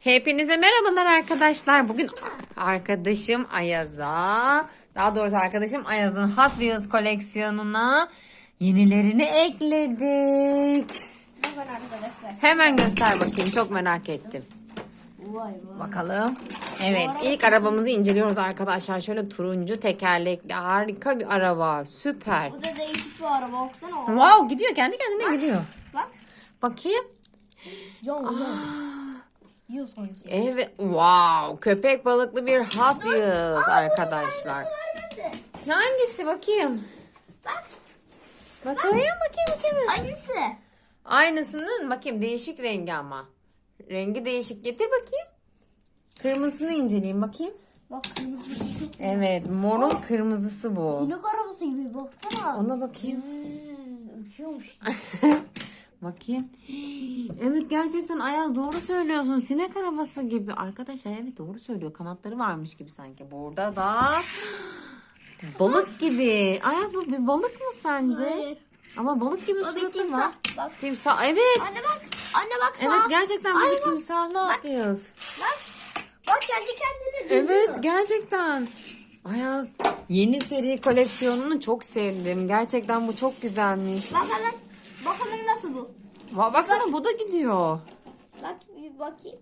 Hepinize merhabalar arkadaşlar. Bugün arkadaşım Ayaz'a, daha doğrusu arkadaşım Ayaz'ın Hot Wheels koleksiyonuna yenilerini ekledik. Hemen göster bakayım. Çok merak ettim. Vay vay. Bakalım. Evet, ilk arabamızı inceliyoruz arkadaşlar. Şöyle turuncu tekerlekli harika bir araba. Süper. Bu da değişik bir araba. Baksana. Wow, gidiyor kendi kendine gidiyor. Bak. Bakayım. Can can. Yiyor sanki. Evet, wow, köpek balıklı bir Hot Wheels arkadaşlar. Hangisi bakayım? Bak. Bakayım bakayım bakayım. Aynısı. Aynısının bakayım değişik rengi ama. Rengi değişik. Getir bakayım. Kırmızısını inceleyeyim bakayım. Bak kırmızı. Evet morun kırmızısı bu. Sinek arabası gibi baksana. Ona bakayım. Uçuyormuş. bakayım. Evet gerçekten Ayaz doğru söylüyorsun. Sinek arabası gibi. Arkadaşlar evet doğru söylüyor. Kanatları varmış gibi sanki. Burada da balık gibi. Ayaz bu bir balık mı sence? Hayır. Ama balık gibi O bir suratı timsah. var. Bak. Timsah evet. Anne bak. Anne bak. sağ. Evet gerçekten Ay, böyle bak. timsahlı yapıyoruz. Bak. Bak kendi kendine dönüyor. Evet gerçekten. Ayaz yeni seri koleksiyonunu çok sevdim. Gerçekten bu çok güzelmiş. Bakalım. Bakalım nasıl bu. Va- Baksana bu da gidiyor. Bak bir bakayım.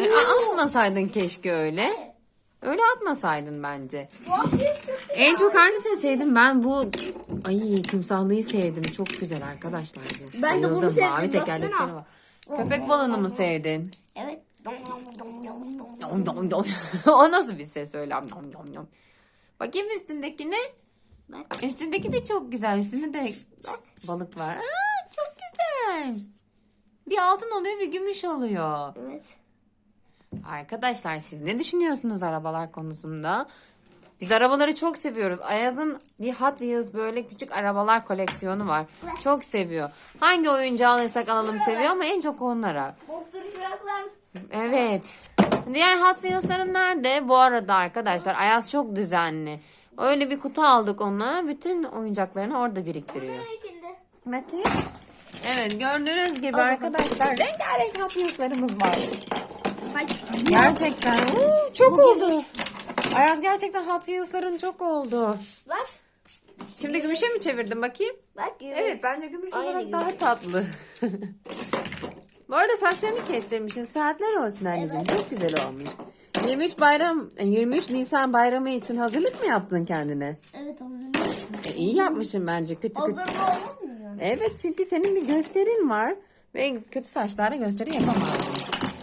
E, atmasaydın keşke öyle. Öyle atmasaydın bence. Bu. En çok hangisini sevdim? Ben bu ay timsahlıyı sevdim. Çok güzel arkadaşlar bu. Ben de bunu sevdim, Mavi baksana. tekerlekleri var. Köpek balığını mı sevdin? Evet. Dom dom dom. o nasıl bir ses öyle? Dom dom dom. Bakayım üstündekine. Bak. Üstündeki de çok güzel. Üstünde de bak, balık var. Aa, güzel. Bir altın oluyor bir gümüş oluyor. Evet. Arkadaşlar siz ne düşünüyorsunuz arabalar konusunda? Biz arabaları çok seviyoruz. Ayaz'ın bir Hot Wheels böyle küçük arabalar koleksiyonu var. Çok seviyor. Hangi oyuncağı alırsak alalım seviyor ama en çok onlara. Evet. Diğer Hot Wheels'ların nerede? Bu arada arkadaşlar Ayaz çok düzenli. Öyle bir kutu aldık ona. Bütün oyuncaklarını orada biriktiriyor. Bakayım. Evet gördüğünüz gibi arkadaşlar rengarenk Hot Wheels'larımız var. Bak. Gerçekten. Oo, çok oldu. Ayaz gerçekten Hot Wheels'ların çok oldu. Bak. Şimdi gümüşe mi çevirdin bakayım? Bak. gümüş. Evet bence gümüş Aynı olarak gibi. daha tatlı. Bu arada saçlarını kestirmişsin. Saatler olsun anneciğim. Çok güzel olmuş. 23 bayram, e, 23 Nisan bayramı için hazırlık mı yaptın kendine? Evet hazırlıyorum. E, iyi yapmışsın bence. Kötü kötü. Hazır olmuyor. Evet çünkü senin bir gösterin var. Ve kötü saçlarla gösteri yapamazsın.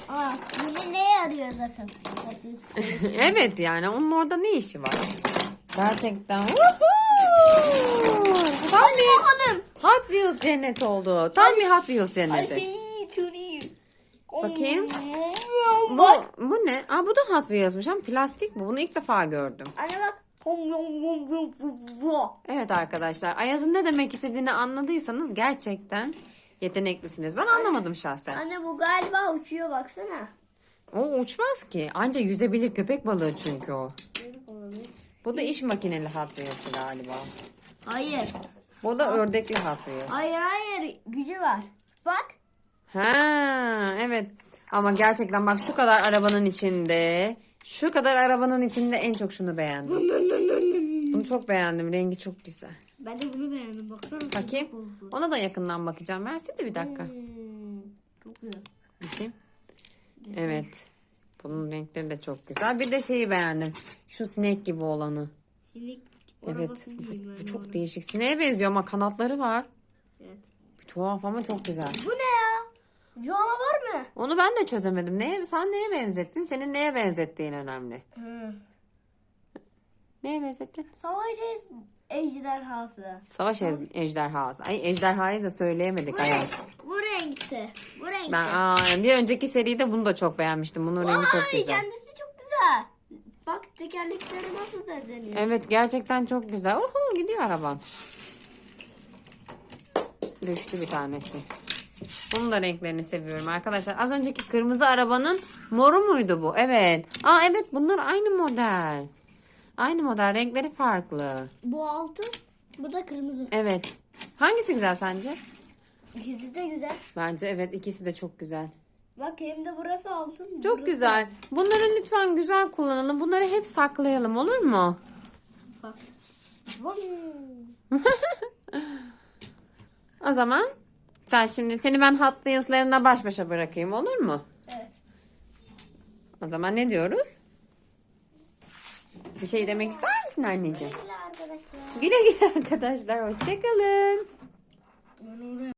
Aa, bunu neye yarıyor zaten? evet yani onun orada ne işi var? Gerçekten. Tam bir bakalım. Hot Wheels cennet oldu. Tam bir Hot Wheels cenneti. Ay. Bakayım. Bu, bu ne? Aa, bu da Hot Wheels'mış ama plastik bu. Bunu ilk defa gördüm. Anne bak. Evet arkadaşlar Ayaz'ın ne demek istediğini anladıysanız gerçekten yeteneklisiniz. Ben anlamadım şahsen. Anne bu galiba uçuyor baksana. O uçmaz ki. Anca yüzebilir köpek balığı çünkü o. Bu da iş makineli Wheels galiba. Hayır. Bu da ördekli Wheels. Hayır hayır. Gücü var. Bak. Ha evet. Ama gerçekten bak şu kadar arabanın içinde. Şu kadar arabanın içinde en çok şunu beğendim. Bunu çok beğendim. Rengi çok güzel. Ben de bunu beğendim. Baksana. Bakayım. Ona da yakından bakacağım. Versene bir dakika. Hmm, çok güzel. Bakayım. Evet. Bunun renkleri de çok güzel. Bir de şeyi beğendim. Şu sinek gibi olanı. Sinek Evet. Bu, bu çok ona. değişik. Sineğe benziyor ama kanatları var. Evet. Bir tuhaf ama çok güzel. Bu ne ya? Canavar mı? Onu ben de çözemedim. Neye, sen neye benzettin? Senin neye benzettiğin önemli. Hı. Neye benzettin? Savaş ejderhası. Savaş ez- ejderhası. Ay ejderhayı da söyleyemedik Ayaz. Bu renkte. Bu renkte. Ben aa, bir önceki seride bunu da çok beğenmiştim. Bunun rengi çok güzel. kendisi çok güzel. Bak tekerlekleri nasıl düzeniyor. Evet gerçekten çok güzel. Oho gidiyor araban. Düştü bir tanesi. Bunun da renklerini seviyorum arkadaşlar. Az önceki kırmızı arabanın moru muydu bu? Evet. Aa evet bunlar aynı model. Aynı model renkleri farklı. Bu altın, bu da kırmızı. Evet. Hangisi güzel sence? İkisi de güzel. Bence evet ikisi de çok güzel. Bak hem de burası altın. Çok burası- güzel. Bunları lütfen güzel kullanalım. Bunları hep saklayalım olur mu? Bak. O zaman sen şimdi seni ben Hot Wheels'larına baş başa bırakayım olur mu? Evet. O zaman ne diyoruz? Bir şey demek ister misin anneciğim? Güle arkadaşlar. Güle güle arkadaşlar. Hoşçakalın.